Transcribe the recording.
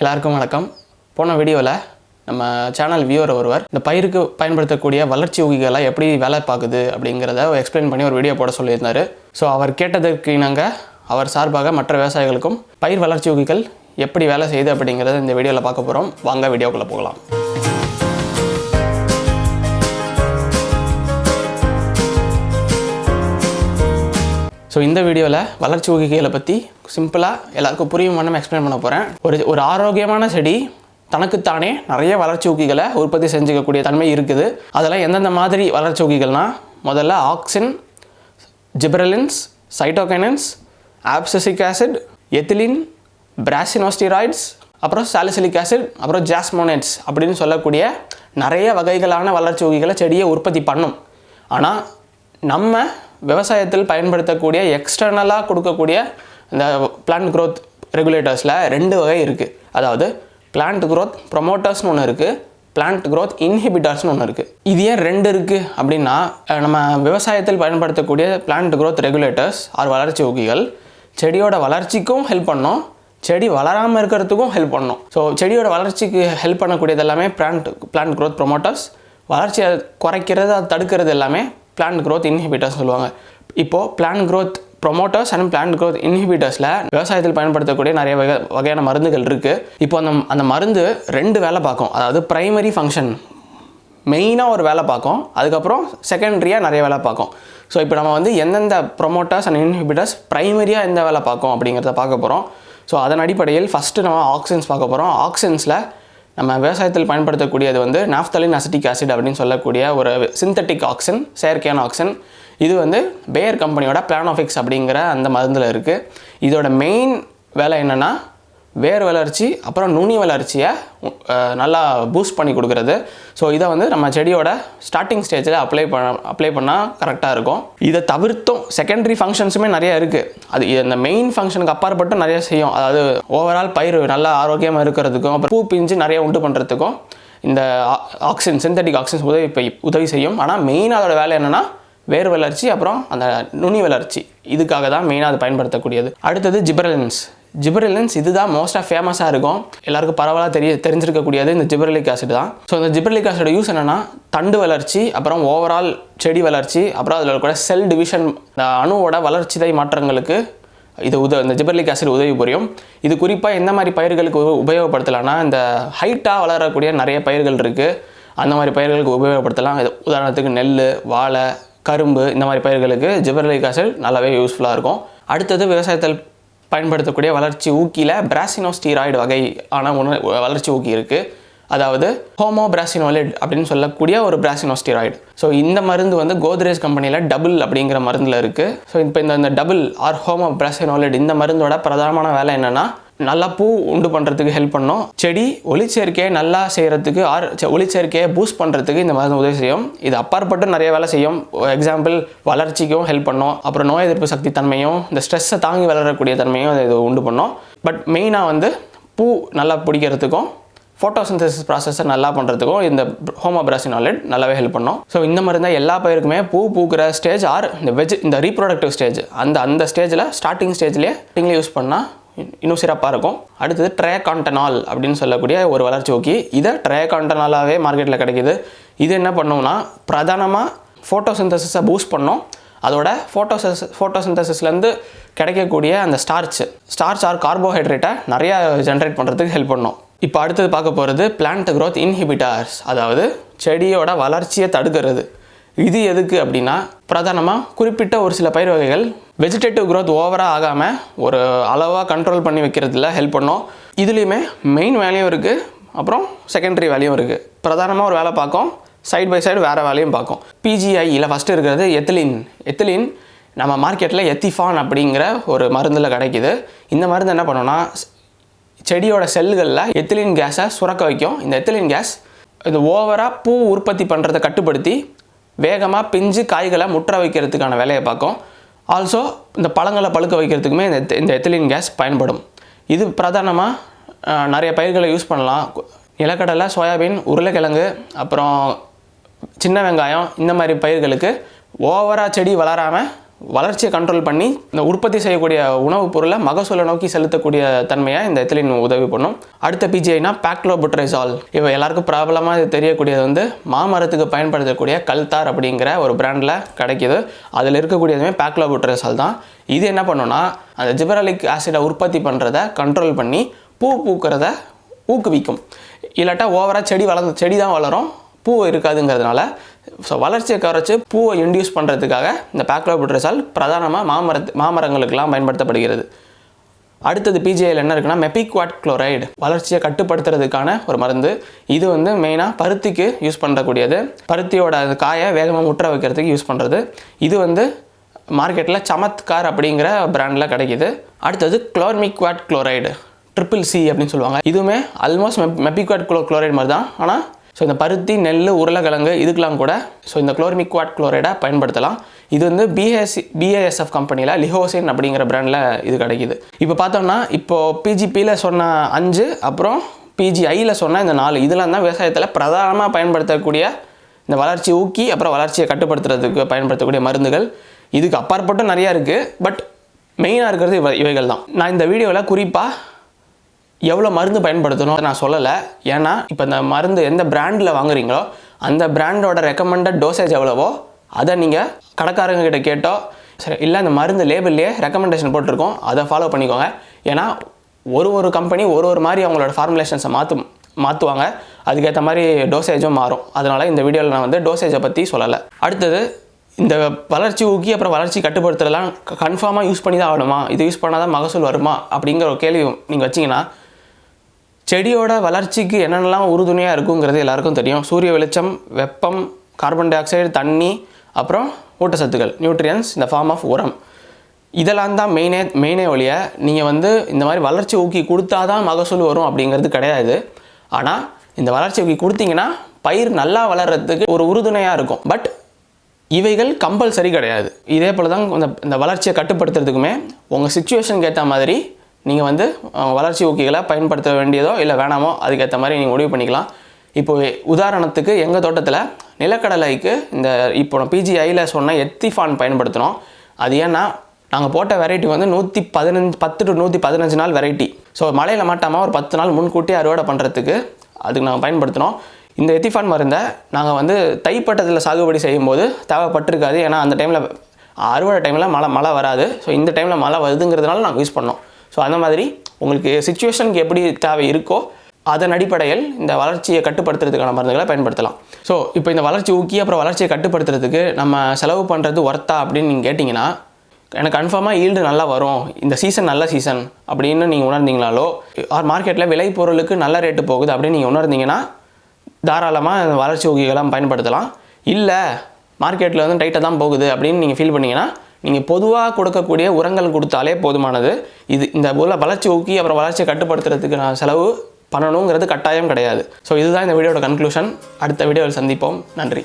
எல்லாருக்கும் வணக்கம். போன வீடியோவில் நம்ம சேனல் வியூவர் ஒருவர் இந்த பயிருக்கு பயன்படுத்தக்கூடிய வளர்ச்சி ஊகிகளை எப்படி வேலை பார்க்குது அப்படிங்கிறத எக்ஸ்பிளைன் பண்ணி ஒரு வீடியோ போட சொல்லியிருந்தாரு. ஸோ அவர் கேட்டதற்கு இணங்க அவர் சார்பாக மற்ற விவசாயிகளுக்கும் பயிர் வளர்ச்சி ஊகிகள் எப்படி வேலை செய்யுது அப்படிங்கிறத இந்த வீடியோவில் பார்க்க போகிறோம் வாங்க வீடியோக்குள்ளே போகலாம். ஸோ இந்த வீடியோவில் வளர்ச்சி ஊகிகளை பற்றி சிம்பிளாக எல்லாருக்கும் புரியும் வண்ணம் எக்ஸ்பிளைன் பண்ண போகிறேன் ஒரு ஒரு ஆரோக்கியமான செடி தனக்குத்தானே நிறைய வளர்ச்சி ஊக்கிகளை உற்பத்தி செஞ்சுக்கக்கூடிய தன்மை இருக்குது. அதெல்லாம் எந்தெந்த மாதிரி வளர்ச்சி ஊக்கிகள்னால் முதல்ல auxin gibberellins cytokinins abscisic acid ethylene brassinosteroids அப்புறம் சாலிசிலிக் ஆசிட் அப்புறம் ஜாஸ்மோனேட்ஸ் அப்படின்னு சொல்லக்கூடிய நிறைய வகைகளான வளர்ச்சி ஊக்கிகளை செடியை உற்பத்தி பண்ணும். ஆனால் நம்ம விவசாயத்தில் பயன்படுத்தக்கூடிய எக்ஸ்டர்னலாக கொடுக்கக்கூடிய இந்த பிளான்ட் க்ரோத் ரெகுலேட்டர்ஸில் ரெண்டு வகை இருக்குது அதாவது பிளான்ட் க்ரோத் ப்ரொமோட்டர்ஸ்னு ஒன்று இருக்குது பிளான்ட் க்ரோத் இன்ஹிபிட்டர்ஸ்னு ஒன்று இருக்குது இது ஏன் ரெண்டு இருக்குது அப்படின்னா நம்ம விவசாயத்தில் பயன்படுத்தக்கூடிய பிளான்ட் க்ரோத் ரெகுலேட்டர்ஸ் ஆர் வளர்ச்சி ஊக்கிகள். செடியோட வளர்ச்சிக்கும் ஹெல்ப் பண்ணும். செடி வளராமல் இருக்கிறதுக்கும் ஹெல்ப் பண்ணும். ஸோ செடியோட வளர்ச்சிக்கு ஹெல்ப் பண்ணக்கூடியது எல்லாமே பிளான்ட் பிளான்ட் க்ரோத் ப்ரொமோட்டர்ஸ் வளர்ச்சியை குறைக்கிறது அதை தடுக்கிறது எல்லாமே பிளான் க்ரோத் இன்ஹிபிட்டர்ஸ் சொல்லுவாங்க. இப்போது plant growth promoters and plant growth இன்ஹிபிட்டர்ஸில் விவசாயத்தில் பயன்படுத்தக்கூடிய நிறைய வகை வகையான மருந்துகள் இருக்குது இப்போ அந்த அந்த மருந்து ரெண்டு வேலை பார்க்கும். அதாவது ப்ரைமரி ஃபங்க்ஷன் மெயினாக ஒரு வேலை பார்க்கும். அதுக்கப்புறம் செகண்டரியாக நிறைய வேலை பார்க்கும். ஸோ இப்போ நம்ம வந்து எந்தெந்த ப்ரொமோட்டர்ஸ் அண்ட் இன்ஹிபிட்டர்ஸ் ப்ரைமரியாக எந்த வேலை பார்க்கும் அப்படிங்கிறத பார்க்க போகிறோம் ஸோ அதன் அடிப்படையில் ஃபஸ்ட்டு நம்ம ஆக்சின்ஸ் பார்க்க போகிறோம் ஆக்சின்ஸில் நம்ம விவசாயத்தில் பயன்படுத்தக்கூடியது வந்து நாஃப்தலின் அசிட்டிக் ஆசிட் அப்படின்னு சொல்லக்கூடிய ஒரு சிந்தட்டிக் ஆக்சன் செயற்கையான ஆக்சன் இது வந்து பேயர் கம்பெனியோட பிளானோஃபிக்ஸ் அப்படிங்கிற அந்த மருந்தில் இருக்குது இதோட மெயின் வேலை என்னென்னா வேர் வளர்ச்சி அப்புறம் நுனி வளர்ச்சியை நல்லா பூஸ்ட் பண்ணி கொடுக்குறது. ஸோ இதை வந்து நம்ம செடியோட ஸ்டார்டிங் ஸ்டேஜில் அப்ளை பண்ண அப்ளை பண்ணால் கரெக்டாக இருக்கும். இதை தவிர்த்தும் செகண்டரி ஃபங்க்ஷன்ஸுமே நிறைய இருக்குது அது இந்த மெயின் ஃபங்க்ஷனுக்கு அப்பாற்பட்டும் நிறைய செய்யும். அதாவது ஓவரால் பயிர் நல்லா ஆரோக்கியமாக இருக்கிறதுக்கும் அப்புறம் பூ பிஞ்சு நிறைய உண்டு பண்ணுறதுக்கும் இந்த ஆக்சிஜன் சிந்தட்டிக் ஆக்சிஜன் உதவி உதவி செய்யும். ஆனால் மெயினாக அதோட வேலை என்னென்னா வேர் வளர்ச்சி அப்புறம் அந்த நுனி வளர்ச்சி. இதுக்காக தான் மெயினாக அது பயன்படுத்தக்கூடியது. அடுத்தது ஜிப்ரலின்ஸ். ஜிப்ரலின்ஸ் இதுதான் மோஸ்ட்டாக ஃபேமஸாக இருக்கும். எல்லாருக்கும் பரவலாக தெரிய தெரிஞ்சிருக்கக்கூடியது இந்த ஜிபரலிக் ஆசிட் தான். ஸோ இந்த ஜிபரலிக் ஆசிட் யூஸ் என்னென்னா தண்டு வளர்ச்சி அப்புறம் ஓவரால் செடி வளர்ச்சி அப்புறம் அதில் கூட செல் டிவிஷன் அணுவோட வளர்ச்சிதை மாற்றங்களுக்கு இது உத இந்த ஜிபர்லிக் ஆசிட் உதவி புரியும். இது குறிப்பாக எந்த மாதிரி பயிர்களுக்கு உப- உபயோகப்படுத்தலாம்னா இந்த ஹைட்டாக வளரக்கூடிய நிறைய பயிர்கள் இருக்குது அந்த மாதிரி பயிர்களுக்கு உபயோகப்படுத்தலாம். இது உதாரணத்துக்கு நெல் வாழை கரும்பு இந்த மாதிரி பயிர்களுக்கு ஜிபர்லிக் ஆசிட் நல்லாவே யூஸ்ஃபுல்லாக இருக்கும். அடுத்தது விவசாயத்தில் பயன்படுத்தக்கூடிய வளர்ச்சி ஊக்கியில் பிராசினோஸ்டீராய்டு வகை ஆன உண வளர்ச்சி ஊக்கி இருக்குது அதாவது ஹோமோ பிராசினோலிட் அப்படின்னு சொல்லக்கூடிய ஒரு பிராசினோஸ்டிராய்டு ஸோ இந்த மருந்து வந்து கோத்ரேஜ் கம்பெனியில் டபுள் அப்படிங்கிற மருந்தில் இருக்குது ஸோ இப்போ இந்த இந்த டபுள் ஆர் ஹோமோ பிராசினோலிட் இந்த மருந்தோட பிரதானமான வேலை என்னென்னா நல்லா பூ உண்டு பண்ணுறதுக்கு ஹெல்ப் பண்ணும். செடி ஒளிச்சேர்க்கையை நல்லா செய்கிறதுக்கு ஆர் ஒளிச்சேர்க்கையை பூஸ்ட் பண்ணுறதுக்கு இந்த மருந்து உதவி செய்யும். இது அப்பாற்பட்டு நிறைய வேலை செய்யும். எக்ஸாம்பிள் வளர்ச்சிக்கும் ஹெல்ப் பண்ணும். அப்புறம் நோய் எதிர்ப்பு சக்தி தன்மையும் இந்த ஸ்ட்ரெஸ்ஸை தாங்கி வளரக்கூடிய தன்மையும் இது உண்டு பண்ணும். பட் மெயினாக வந்து பூ நல்லா பிடிக்கிறதுக்கும் ஃபோட்டோசிந்தசிஸ் ப்ராசஸை நல்லா பண்ணுறதுக்கும் இந்த ஹோமோபிராசினாலிட் நல்லாவே ஹெல்ப் பண்ணும். ஸோ இந்த மாதிரி தான் எல்லா பயிருக்குமே பூ பூக்கிற ஸ்டேஜ் ஆர் இந்த வெஜ் இந்த ரீப்ரொடக்டிவ் ஸ்டேஜ் அந்த அந்த ஸ்டேஜில் ஸ்டார்டிங் ஸ்டேஜ்லேயே ஸ்டார்டிங்கில் யூஸ் பண்ணால் இன்னும் சிறப்பாக இருக்கும். அடுத்தது ட்ரேகாண்டனால் அப்படின்னு சொல்லக்கூடிய ஒரு வளர்ச்சி ஊக்கி இதை ட்ரேகாண்டனாலாகவே மார்க்கெட்டில் கிடைக்கிது. இது என்ன பண்ணும்னா பிரதானமாக ஃபோட்டோசிந்தசிஸை பூஸ்ட் பண்ணும். அதோட ஃபோட்டோசிஸ் ஃபோட்டோசிந்தசிஸ்லேருந்து கிடைக்கக்கூடிய அந்த ஸ்டார்ச் ஸ்டார்ச் ஆர் கார்போஹைட்ரேட்டை நிறையா ஜென்ரேட் பண்ணுறதுக்கு ஹெல்ப் பண்ணும். இப்போ அடுத்தது பார்க்க போகிறது பிளான்ட் க்ரோத் இன்ஹிபிட்டார்ஸ் அதாவது செடியோட வளர்ச்சியை தடுக்கிறது. இது எதுக்கு அப்படின்னா பிரதானமாக குறிப்பிட்ட ஒரு சில பயிர் வகைகள் வெஜிடேட்டிவ் க்ரோத் ஓவராக ஆகாமல் ஒரு அளவாக கண்ட்ரோல் பண்ணி வைக்கிறதுல ஹெல்ப் பண்ணும். இதுலேயுமே மெயின் வேலையும் இருக்குது அப்புறம் செகண்டரி வேலையும் இருக்குது பிரதானமாக ஒரு வேலை பார்க்கும். சைடு பை சைடு வேறு வேலையும் பார்க்கும். பிஜிஐயில் ஃபஸ்ட்டு இருக்கிறது எத்திலின் எத்திலின் நம்ம மார்க்கெட்டில் எத்திஃபான் அப்படிங்கிற ஒரு மருந்தில் கிடைக்குது. இந்த மருந்து என்ன பண்ணோன்னா செடியோட செல்களில் எத்திலின் கேஸை சுரக்க வைக்கும். இந்த எத்திலின் கேஸ் இந்த ஓவராக பூ உற்பத்தி பண்ணுறதை கட்டுப்படுத்தி வேகமாக பிஞ்சு காய்களை முற்ற வைக்கிறதுக்கான வேலையை பார்க்கும். ஆல்சோ இந்த பழங்களை பழுக்க வைக்கிறதுக்குமே இந்த இந்த எத்திலின் கேஸ் பயன்படும். இது பிரதானமாக நிறைய பயிர்களை யூஸ் பண்ணலாம். நிலக்கடலை சோயாபீன் உருளைக்கிழங்கு அப்புறம் சின்ன வெங்காயம் இந்த மாதிரி பயிர்களுக்கு ஓவராக செடி வளராமல் வளர்ச்சியை கண்ட்ரோல் பண்ணி இந்த உற்பத்தி செய்யக்கூடிய உணவுப் பொருளை மகசூலை நோக்கி செலுத்தக்கூடிய தன்மையாக இந்த எத்திலின் உதவி பண்ணும். அடுத்த பிஜிஐனா பேக்லோபுட்ரைசால் இவ எல்லாருக்கும் ப்ராப்ளமாக தெரியக்கூடியது வந்து மாமரத்துக்கு பயன்படுத்தக்கூடிய கல்தார் அப்படிங்கிற ஒரு பிராண்டில் கிடைக்கிது. அதில் இருக்கக்கூடியதுமே பேக்லோபுட்ரைசால் தான். இது என்ன பண்ணுன்னா அந்த ஜிபரலிக் ஆசிடை உற்பத்தி பண்ணுறத கண்ட்ரோல் பண்ணி பூ பூக்கிறத ஊக்குவிக்கும். இல்லாட்டா ஓவராக செடி வளர்ந்து செடி தான் வளரும். பூ இருக்காதுங்கிறதுனால ஸோ வளர்ச்சியை குறைச்சி பூவை இன்டியூஸ் பண்ணுறதுக்காக இந்த பேக்லோபுட்ரசால் பிரதானமாக மாமரத்து மாமரங்களுக்கெல்லாம் பயன்படுத்தப்படுகிறது. அடுத்தது பிஜிஐயில் என்ன இருக்குன்னா மெபிக்வாட் குளோரைடு வளர்ச்சியை கட்டுப்படுத்துறதுக்கான ஒரு மருந்து. இது வந்து மெயினாக பருத்திக்கு யூஸ் பண்ணக்கூடியது. பருத்தியோட காயை வேகமாக முற்ற வைக்கிறதுக்கு யூஸ் பண்ணுறது இது வந்து மார்க்கெட்டில் சமத்கார் அப்படிங்கிற பிராண்டில் கிடைக்கிது. அடுத்தது குளோர்மிக்வாட் குளோரைடு ட்ரிபிள் சி அப்படின்னு சொல்லுவாங்க. இதுவுமே almost mep mepiquat chlo chloride மாதிரி தான். ஆனால் ஸோ இந்த பருத்தி நெல் உருளைக்கிழங்கு இதுக்கெலாம் கூட ஸோ இந்த குளோர்மிக்வாட் குளோரைடை பயன்படுத்தலாம். இது வந்து பிஎஸ்சி பிஏஎஸ்எஃப் கம்பெனியில் லிஹோசின் அப்படிங்கிற ப்ராண்டில் இது கிடைக்கிது. இப்போ பார்த்தோம்னா இப்போது பிஜிபியில் சொன்ன அஞ்சு அப்புறம் பிஜிஐயில் சொன்ன இந்த நாலு இதெல்லாம் தான் விவசாயத்தில் பிரதானமாக பயன்படுத்தக்கூடிய இந்த வளர்ச்சி ஊக்கி அப்புறம் வளர்ச்சியை கட்டுப்படுத்துறதுக்கு பயன்படுத்தக்கூடிய மருந்துகள். இதுக்கு அப்பாற்பட்டும் நிறையா இருக்குது பட் மெயினாக இருக்கிறது இவை இவைகள் தான் நான் இந்த வீடியோவில் குறிப்பாக எவ்வளோ மருந்து பயன்படுத்தணும் நான் சொல்லலை. ஏன்னா இப்போ இந்த மருந்து எந்த பிராண்டில் வாங்குறீங்களோ அந்த பிராண்டோட ரெக்கமெண்டட் டோசேஜ் எவ்வளவோ அதை நீங்கள் கடைக்காரங்க கிட்ட கேட்டோ சரி இல்லை அந்த மருந்து லேபிள்லேயே ரெக்கமெண்டேஷன் போட்டிருக்கோம் அதை ஃபாலோ பண்ணிக்கோங்க. ஏன்னா ஒரு ஒரு கம்பெனி ஒரு ஒரு மாதிரி அவங்களோட ஃபார்முலேஷன்ஸை மாற்றும் மாற்றுவாங்க அதுக்கேற்ற மாதிரி டோசேஜும் மாறும். அதனால் இந்த வீடியோவில் நான் வந்து டோசேஜை பற்றி சொல்லலை. அடுத்தது இந்த வளர்ச்சி ஊக்கி அப்புறம் வளர்ச்சி கட்டுப்படுத்துறதெல்லாம் கன்ஃபார்மாக யூஸ் பண்ணி தான் ஆகணுமா? இது யூஸ் பண்ணால் தான் மகசூல் வருமா? அப்படிங்கிற ஒரு கேள்வி நீங்கள் வச்சிங்கன்னா செடியோட வளர்ச்சிக்கு என்னென்னலாம் உறுதுணையாக இருக்குங்கிறது எல்லாருக்கும் தெரியும். சூரிய வெளிச்சம் வெப்பம் கார்பன் டை ஆக்சைடு தண்ணி அப்புறம் ஊட்டச்சத்துக்கள் நியூட்ரியன்ஸ் இந்த ஃபார்ம் ஆஃப் உரம். இதெல்லாம் தான் மெயினே மெயினே ஒழிய நீங்கள் வந்து இந்த மாதிரி வளர்ச்சி ஊக்கி கொடுத்தா தான் மகசூல் வரும் அப்படிங்கிறது கிடையாது. ஆனால் இந்த வளர்ச்சி ஊக்கி கொடுத்தீங்கன்னா பயிர் நல்லா வளர்கிறதுக்கு ஒரு உறுதுணையாக இருக்கும். பட் இவைகள் கம்பல்சரி கிடையாது. இதே போல் தான் இந்த இந்த வளர்ச்சியை கட்டுப்படுத்துறதுக்குமே உங்கள் சுச்சுவேஷனுக்கு ஏற்ற மாதிரி நீங்கள் வந்து வளர்ச்சி ஊக்கிகளை பயன்படுத்த வேண்டியதோ இல்லை வேணாமோ அதுக்கேற்ற மாதிரி நீங்கள் முடிவு பண்ணிக்கலாம். இப்போ உதாரணத்துக்கு எங்கள் தோட்டத்தில் நிலக்கடலைக்கு இந்த இப்போ நான் பிஜிஐயில் சொன்ன எத்திஃபான் பயன்படுத்தினோம் அது ஏன்னா நாங்கள் போட்ட வெரைட்டி வந்து நூற்றி பதினஞ்சு பத்து டு நூற்றி பதினஞ்சு நாள் வெரைட்டி ஸோ மழையில் மாட்டாமல் ஒரு பத்து நாள் முன்கூட்டி அறுவடை பண்ணுறதுக்கு அதுக்கு நாங்கள் பயன்படுத்தினோம் இந்த எத்திஃபான் மருந்தை நாங்கள் வந்து தைப்பட்டத்தில் சாகுபடி செய்யும்போது தேவைப்பட்டிருக்காது. ஏன்னா அந்த டைமில் அறுவடை டைமில் மழை மழை வராது. ஸோ இந்த டைமில் மழை வருதுங்கிறதுனால நாங்கள் யூஸ் பண்ணோம். ஸோ அந்த மாதிரி உங்களுக்கு சுச்சுவேஷனுக்கு எப்படி தேவை இருக்கோ அதன் அடிப்படையில் இந்த வளர்ச்சியை கட்டுப்படுத்துறதுக்கான மருந்துகளை பயன்படுத்தலாம். ஸோ இப்போ இந்த வளர்ச்சி ஊக்கி அப்புறம் வளர்ச்சியை கட்டுப்படுத்துறதுக்கு நம்ம செலவு பண்ணுறது ஒர்த்தா அப்படின்னு நீங்கள் கேட்டிங்கன்னா எனக்கு கன்ஃபார்மாக ஈல்டு நல்லா வரும். இந்த சீசன் நல்ல சீசன் அப்படின்னு நீங்கள் உணர்ந்தீங்களாலோ ஆர் மார்க்கெட்டில் விலை பொருளுக்கு நல்ல ரேட்டு போகுது அப்படின்னு நீங்கள் உணர்ந்தீங்கன்னா தாராளமாக இந்த வளர்ச்சி ஊக்கிகளாம் பயன்படுத்தலாம். இல்லை மார்க்கெட்டில் வந்து டைட்டாக தான் போகுது அப்படின்னு நீங்கள் ஃபீல் பண்ணீங்கன்னா நீங்கள் பொதுவாக கொடுக்கக்கூடிய உரங்கள் கொடுத்தாலே போதுமானது. இது இந்த பொருளை வளர்ச்சி ஊக்கி அப்புறம் வளர்ச்சியை கட்டுப்படுத்துறதுக்கு நான் செலவு பண்ணணுங்கிறது கட்டாயம் கிடையாது. ஸோ இதுதான் இந்த வீடியோட கன்க்ளூஷன் அடுத்த வீடியோவில் சந்திப்போம். நன்றி.